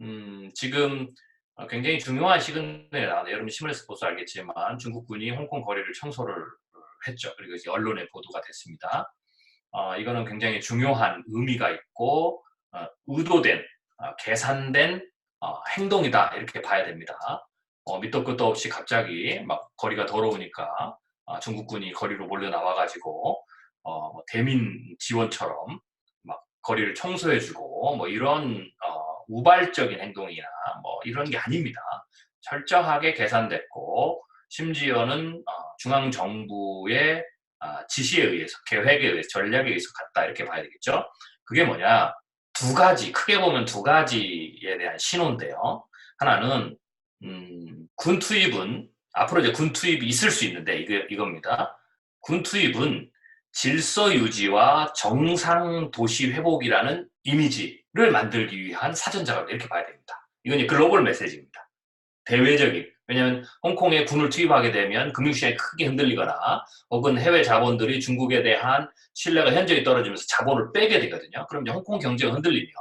음, 지금 어, 굉장히 중요한 시그널이 나왔네요. 여러분 신문에서 보서 알겠지만 중국군이 홍콩 거리를 청소를 했죠. 그리고 이제 언론에 보도가 됐습니다. 어, 이거는 굉장히 중요한 의미가 있고 어, 의도된, 어, 계산된 어, 행동이다 이렇게 봐야 됩니다. 어, 밑도 끝도 없이 갑자기 막 거리가 더러우니까 어, 중국군이 거리로 몰려 나와가지고 어, 뭐 대민 지원처럼 막 거리를 청소해주고 뭐 이런 어, 우발적인 행동이나 뭐 이런 게 아닙니다. 철저하게 계산됐고 심지어는 어, 중앙 정부의 아, 지시에 의해서 계획에 의해서 전략에 의해서 갔다 이렇게 봐야 되겠죠. 그게 뭐냐 두 가지 크게 보면 두 가지에 대한 신호인데요. 하나는 음, 군 투입은 앞으로 이제 군 투입이 있을 수 있는데 이거 이겁니다. 군 투입은 질서 유지와 정상 도시 회복이라는 이미지 를 만들기 위한 사전 작업 이렇게 봐야 됩니다. 이건 이제 글로벌 메시지입니다. 대외적인 왜냐하면 홍콩에 군을 투입하게 되면 금융시장이 크게 흔들리거나 혹은 해외 자본들이 중국에 대한 신뢰가 현저히 떨어지면서 자본을 빼게 되거든요. 그럼 이제 홍콩 경제가 흔들리면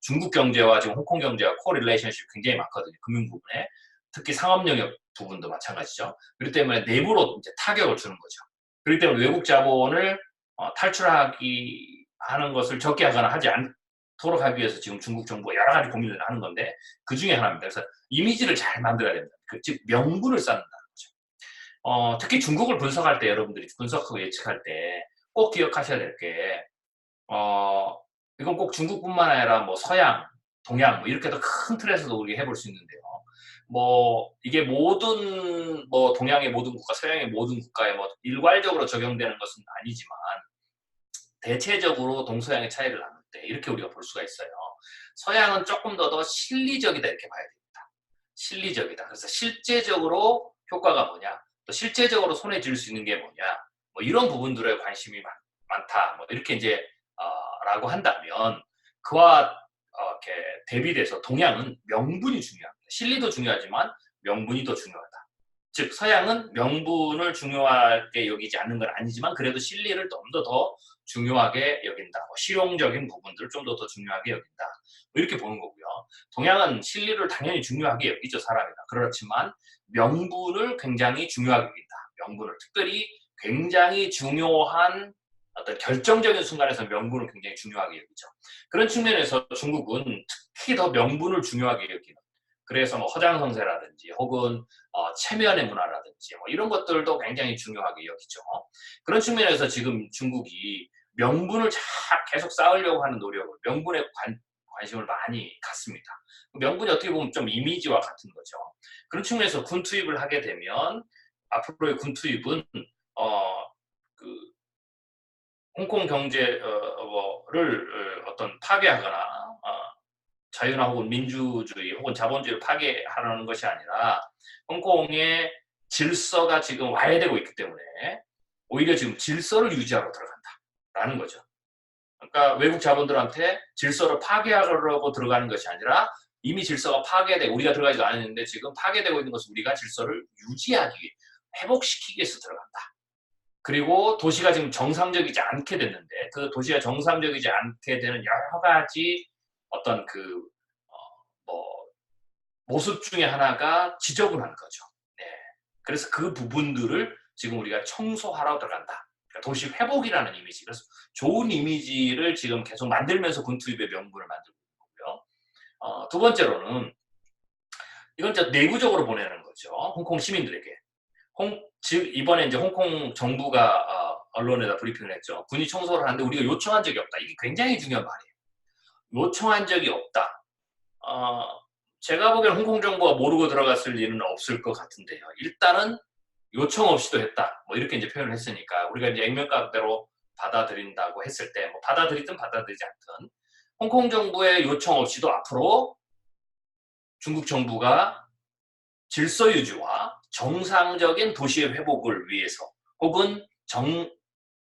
중국 경제와 지금 홍콩 경제와 코릴레이션십 굉장히 많거든요. 금융 부분에 특히 상업 영역 부분도 마찬가지죠. 그렇기 때문에 내부로 이제 타격을 주는 거죠. 그렇기 때문에 외국 자본을 어, 탈출하기 하는 것을 적게 하거나 하지 않 하기 위해서 지금 중국 정부가 여러 가지 고민을 하는 건데 그 중에 하나입니다. 그래서 이미지를 잘 만들어야 됩니다. 그, 즉 명분을 쌓는다는 거죠. 어, 특히 중국을 분석할 때 여러분들이 분석하고 예측할 때 꼭 기억하셔야 될 게 어, 이건 꼭 중국뿐만 아니라 뭐 서양, 동양 뭐 이렇게 더큰 틀에서도 우리가 해볼 수 있는데요. 뭐 이게 모든 뭐 동양의 모든 국가, 서양의 모든 국가에 뭐 일괄적으로 적용되는 것은 아니지만 대체적으로 동서양의 차이를 때 이렇게 우리가 볼 수가 있어요. 서양은 조금 더 더 실리적이다 이렇게 봐야 됩니다. 실리적이다. 그래서 실제적으로 효과가 뭐냐, 또 실제적으로 손에 쥘 수 있는 게 뭐냐, 뭐 이런 부분들에 관심이 많, 다뭐 이렇게 이제 어, 라고 한다면 그와 어, 이렇게 대비돼서 동양은 명분이 중요합니다. 실리도 중요하지만 명분이 더 중요하다. 즉 서양은 명분을 중요하게 여기지 않는 건 아니지만 그래도 실리를 좀 더 더 중요하게 여긴다. 뭐 실용적인 부분들을 좀 더 더 중요하게 여긴다. 뭐 이렇게 보는 거고요. 동양은 실리를 당연히 중요하게 여기죠 사람이다. 그렇지만 명분을 굉장히 중요하게 여긴다. 명분을 특별히 굉장히 중요한 어떤 결정적인 순간에서 명분을 굉장히 중요하게 여기죠. 그런 측면에서 중국은 특히 더 명분을 중요하게 여기는 그래서 뭐 허장성세라든지 혹은 어, 체면의 문화라든지 뭐 이런 것들도 굉장히 중요하게 여기죠. 그런 측면에서 지금 중국이 명분을 잘 계속 쌓으려고 하는 노력을 명분에 관, 관심을 많이 갖습니다. 명분이 어떻게 보면 좀 이미지와 같은 거죠. 그런 측면에서 군 투입을 하게 되면 앞으로의 군 투입은 어, 그 홍콩 경제를 어, 어떤 파괴하거나 어, 자유나 혹은 민주주의 혹은 자본주의를 파괴하려는 것이 아니라 홍콩의 질서가 지금 와해되고 있기 때문에 오히려 지금 질서를 유지하러 들어간다 라는 거죠. 그러니까 외국 자본들한테 질서를 파괴하려고 들어가는 것이 아니라 이미 질서가 파괴되고 우리가 들어가지도 않았는데 지금 파괴되고 있는 것을 우리가 질서를 유지하기 위해 회복시키기 위해서 들어간다. 그리고 도시가 지금 정상적이지 않게 됐는데 그 도시가 정상적이지 않게 되는 여러 가지 어떤 그, 어, 뭐, 모습 중에 하나가 지저분한 거죠. 네. 그래서 그 부분들을 지금 우리가 청소하러 들어간다. 그러니까 도시 회복이라는 이미지. 그래서 좋은 이미지를 지금 계속 만들면서 군투입의 명분을 만들고 있는 거고요. 어, 두 번째로는 이건 이제 내부적으로 보내는 거죠. 홍콩 시민들에게. 홍, 즉 이번에 이제 홍콩 정부가 어, 언론에다 브리핑을 했죠. 군이 청소를 하는데 우리가 요청한 적이 없다. 이게 굉장히 중요한 말이에요. 요청한 적이 없다. 어, 제가 보기엔 홍콩 정부가 모르고 들어갔을 일은 없을 것 같은데요. 일단은 요청 없이도 했다. 뭐 이렇게 이제 표현을 했으니까 우리가 이제 액면가대로 받아들인다고 했을 때, 뭐 받아들이든 받아들이지 않든 홍콩 정부의 요청 없이도 앞으로 중국 정부가 질서 유지와 정상적인 도시의 회복을 위해서 혹은 정,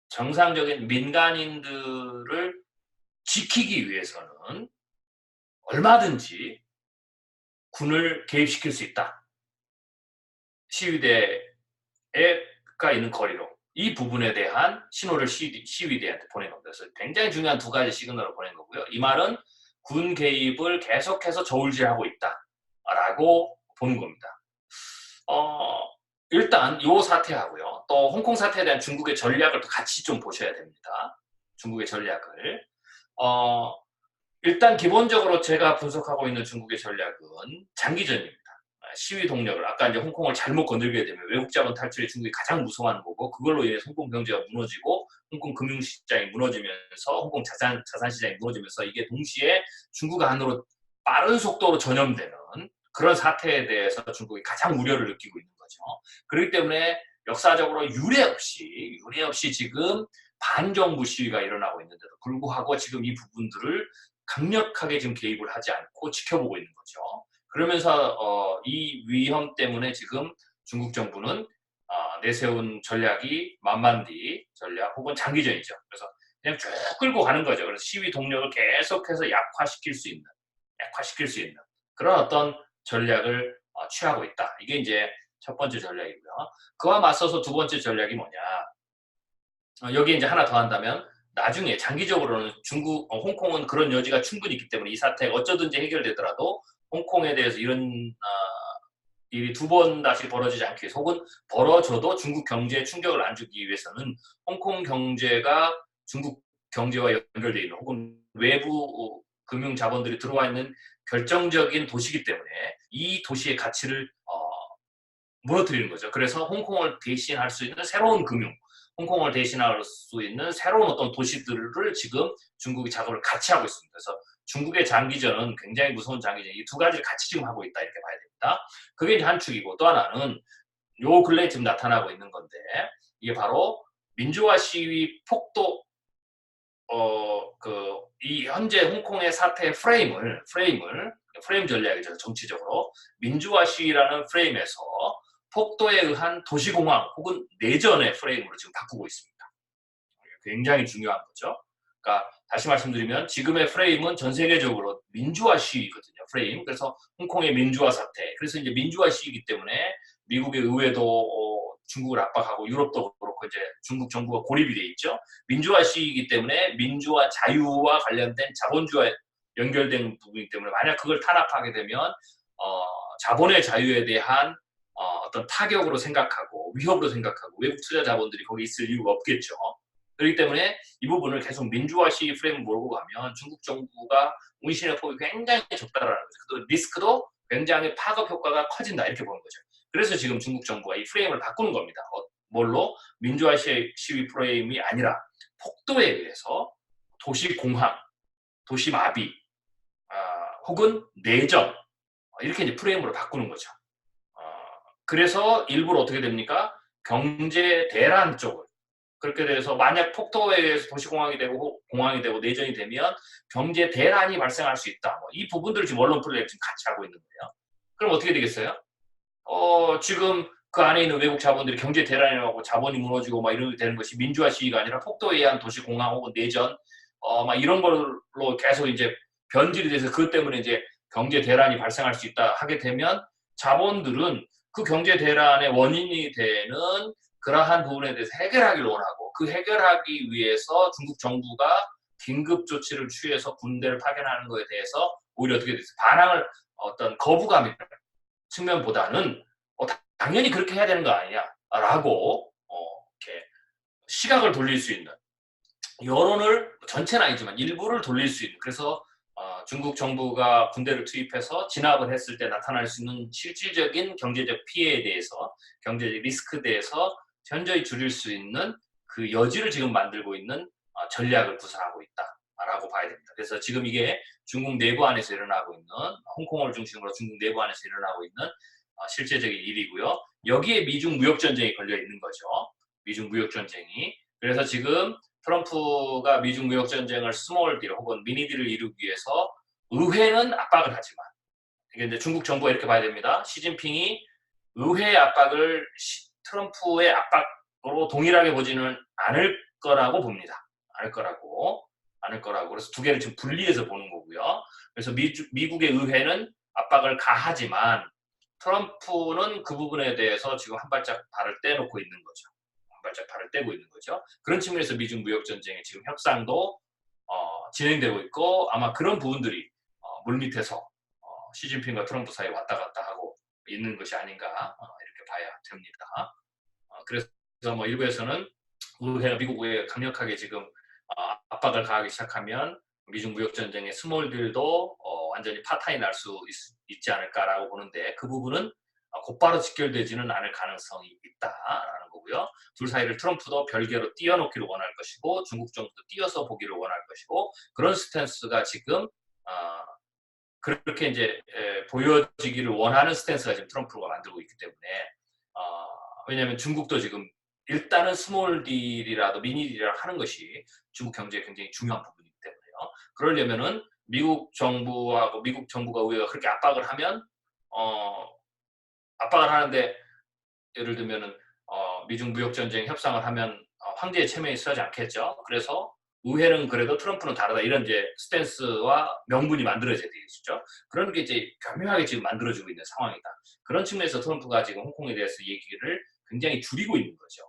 정상적인 민간인들을 지키기 위해서는 얼마든지 군을 개입시킬 수 있다. 시위대 가 있는 거리로 이 부분에 대한 신호를 시위대한테 보낸 겁니다. 그래서 굉장히 중요한 두 가지 시그널을 보낸 거고요. 이 말은 군 개입을 계속해서 저울질하고 있다라고 보는 겁니다. 어, 일단 이 사태하고요. 또 홍콩 사태에 대한 중국의 전략을 또 같이 좀 보셔야 됩니다. 중국의 전략을. 어, 일단 기본적으로 제가 분석하고 있는 중국의 전략은 장기전입니다. 시위 동력을 아까 이제 홍콩을 잘못 건들게 되면 외국 자본 탈출이 중국이 가장 무서워하는 거고 그걸로 인해 홍콩 경제가 무너지고 홍콩 금융 시장이 무너지면서 홍콩 자산 자산 시장이 무너지면서 이게 동시에 중국 안으로 빠른 속도로 전염되는 그런 사태에 대해서 중국이 가장 우려를 느끼고 있는 거죠. 그렇기 때문에 역사적으로 유례 없이 유례 없이 지금 반정부 시위가 일어나고 있는데도 불구하고 지금 이 부분들을 강력하게 지금 개입을 하지 않고 지켜보고 있는 거죠. 그러면서 어, 이 위험 때문에 지금 중국 정부는 어, 내세운 전략이 만만디 전략 혹은 장기전이죠. 그래서 그냥 쭉 끌고 가는 거죠. 그래서 시위 동력을 계속해서 약화시킬 수 있는, 약화시킬 수 있는 그런 어떤 전략을 어, 취하고 있다. 이게 이제 첫 번째 전략이고요. 그와 맞서서 두 번째 전략이 뭐냐? 어, 여기 이제 하나 더 한다면 나중에 장기적으로는 중국, 어, 홍콩은 그런 여지가 충분히 있기 때문에 이 사태가 어쩌든지 해결되더라도 홍콩에 대해서 이런 어, 일이 두 번 다시 벌어지지 않기 위해서 혹은 벌어져도 중국 경제에 충격을 안 주기 위해서는 홍콩 경제가 중국 경제와 연결되어 있는 혹은 외부 금융 자본들이 들어와 있는 결정적인 도시이기 때문에 이 도시의 가치를 어, 무너뜨리는 거죠. 그래서 홍콩을 대신할 수 있는 새로운 금융, 홍콩을 대신할 수 있는 새로운 어떤 도시들을 지금 중국이 작업을 같이 하고 있습니다. 그래서 중국의 장기전은 굉장히 무서운 장기전. 이 두 가지를 같이 지금 하고 있다 이렇게 봐야 됩니다. 그게 한 축이고 또 하나는 요 근래에 지금 나타나고 있는 건데 이게 바로 민주화 시위 폭도 어 그 이 현재 홍콩의 사태의 프레임을 프레임을 프레임 전략이죠 정치적으로 민주화 시위라는 프레임에서 폭도에 의한 도시공황 혹은 내전의 프레임으로 지금 바꾸고 있습니다. 굉장히 중요한 거죠. 그러니까 다시 말씀드리면 지금의 프레임은 전 세계적으로 민주화 시위거든요. 프레임. 그래서 홍콩의 민주화 사태. 그래서 이제 민주화 시위이기 때문에 미국의 의회도 어, 중국을 압박하고 유럽도 그렇고 이제 중국 정부가 고립이 돼 있죠. 민주화 시위이기 때문에 민주화 자유와 관련된 자본주의와 연결된 부분이기 때문에 만약 그걸 탄압하게 되면 어, 자본의 자유에 대한 어, 떤 타격으로 생각하고 위협으로 생각하고 외국 투자 자본들이 거기 있을 이유가 없겠죠. 그렇기 때문에 이 부분을 계속 민주화 시 프레임을 몰고 가면 중국 정부가 운신의 폭이 굉장히 적다라는 거죠. 또 리스크도 굉장히 파급 효과가 커진다 이렇게 보는 거죠. 그래서 지금 중국 정부가 이 프레임을 바꾸는 겁니다. 어, 뭘로? 민주화 시위 프레임이 아니라 폭도에 의해서 도시 공황, 도시 마비, 어, 혹은 내정 어, 이렇게 이제 프레임으로 바꾸는 거죠. 어, 그래서 일부러 어떻게 됩니까? 경제 대란 쪽을 그렇게 돼서 만약 폭도에 의해서 도시공항이 되고 공항이 되고 내전이 되면 경제 대란이 발생할 수 있다. 뭐 이 부분들을 지금 언론 플레이 지금 같이 하고 있는 거예요. 그럼 어떻게 되겠어요? 어, 지금 그 안에 있는 외국 자본들이 경제 대란이라고 자본이 무너지고 막 이렇게 되는 것이 민주화 시위가 아니라 폭도에 의한 도시 공항 혹은 내전 어, 막 이런 걸로 계속 이제 변질이 돼서 그것 때문에 이제 경제 대란이 발생할 수 있다 하게 되면 자본들은 그 경제 대란의 원인이 되는 그러한 부분에 대해서 해결하기를 원하고 그 해결하기 위해서 중국 정부가 긴급 조치를 취해서 군대를 파견하는 것에 대해서 오히려 어떻게 됐어요? 반항을 어떤 거부감이 측면보다는 어, 당연히 그렇게 해야 되는 거 아니냐라고 어, 이렇게 시각을 돌릴 수 있는 여론을 전체는 아니지만 일부를 돌릴 수 있는 그래서 어, 중국 정부가 군대를 투입해서 진압을 했을 때 나타날 수 있는 실질적인 경제적 피해에 대해서 경제적 리스크에 대해서 현저히 줄일 수 있는 그 여지를 지금 만들고 있는 어, 전략을 구사하고 있다라고 봐야 됩니다. 그래서 지금 이게 중국 내부 안에서 일어나고 있는 홍콩을 중심으로 중국 내부 안에서 일어나고 있는 어, 실제적인 일이고요. 여기에 미중 무역 전쟁이 걸려 있는 거죠. 미중 무역 전쟁이. 그래서 지금 트럼프가 미중 무역 전쟁을 스몰 딜 혹은 미니 딜을 이루기 위해서 의회는 압박을 하지만 이게 이제 중국 정부가 이렇게 봐야 됩니다. 시진핑이 의회 압박을 트럼프의 압박으로 동일하게 보지는 않을 거라고 봅니다. 않을 거라고. 않을 거라고. 그래서 두 개를 지금 분리해서 보는 거고요. 그래서 미, 미국의 의회는 압박을 가하지만 트럼프는 그 부분에 대해서 지금 한 발짝 발을 떼놓고 있는 거죠. 한 발짝 발을 떼고 있는 거죠. 그런 측면에서 미중 무역 전쟁의 지금 협상도 어, 진행되고 있고 아마 그런 부분들이 물밑에서 어, 시진핑과 트럼프 사이 왔다 갔다 하고 있는 것이 아닌가 어, 됩니다. 어, 그래서 뭐 일부에서는 의회가 미국 의회가 강력하게 지금 어, 압박을 가하기 시작하면 미중 무역 전쟁의 스몰딜도 어, 완전히 파탄이 날 수 있지 않을까라고 보는데 그 부분은 어, 곧바로 직결되지는 않을 가능성이 있다라는 거고요. 둘 사이를 트럼프도 별개로 띄워놓기를 원할 것이고 중국 정부도 띄어서 보기를 원할 것이고 그런 스탠스가 지금 어, 그렇게 이제 에, 보여지기를 원하는 스탠스가 지금 트럼프가 만들고 있기 때문에 어, 왜냐하면 중국도 지금 일단은 스몰 딜이라도 미니 딜이라도 하는 것이 중국 경제에 굉장히 중요한 부분이기 때문에요. 그러려면은 미국 정부하고 미국 정부가 의회가 그렇게 압박을 하면 어, 압박을 하는데 예를 들면은 어, 미중 무역 전쟁 협상을 하면 어, 황제의 체면이 쓰지 않겠죠. 그래서 의회는 그래도 트럼프는 다르다 이런 이제 스탠스와 명분이 만들어져야 되겠죠. 그런 게 이제 교묘하게 지금 만들어지고 있는 상황이다. 그런 측면에서 트럼프가 지금 홍콩에 대해서 얘기를 굉장히 줄이고 있는 거죠.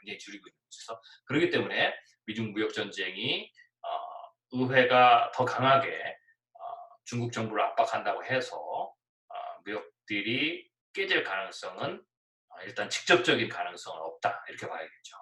굉장히 줄이고 있는 거죠. 그렇기 때문에 미중 무역 전쟁이 어, 의회가 더 강하게 어, 중국 정부를 압박한다고 해서 어, 무역들이 깨질 가능성은 어, 일단 직접적인 가능성은 없다 이렇게 봐야겠죠.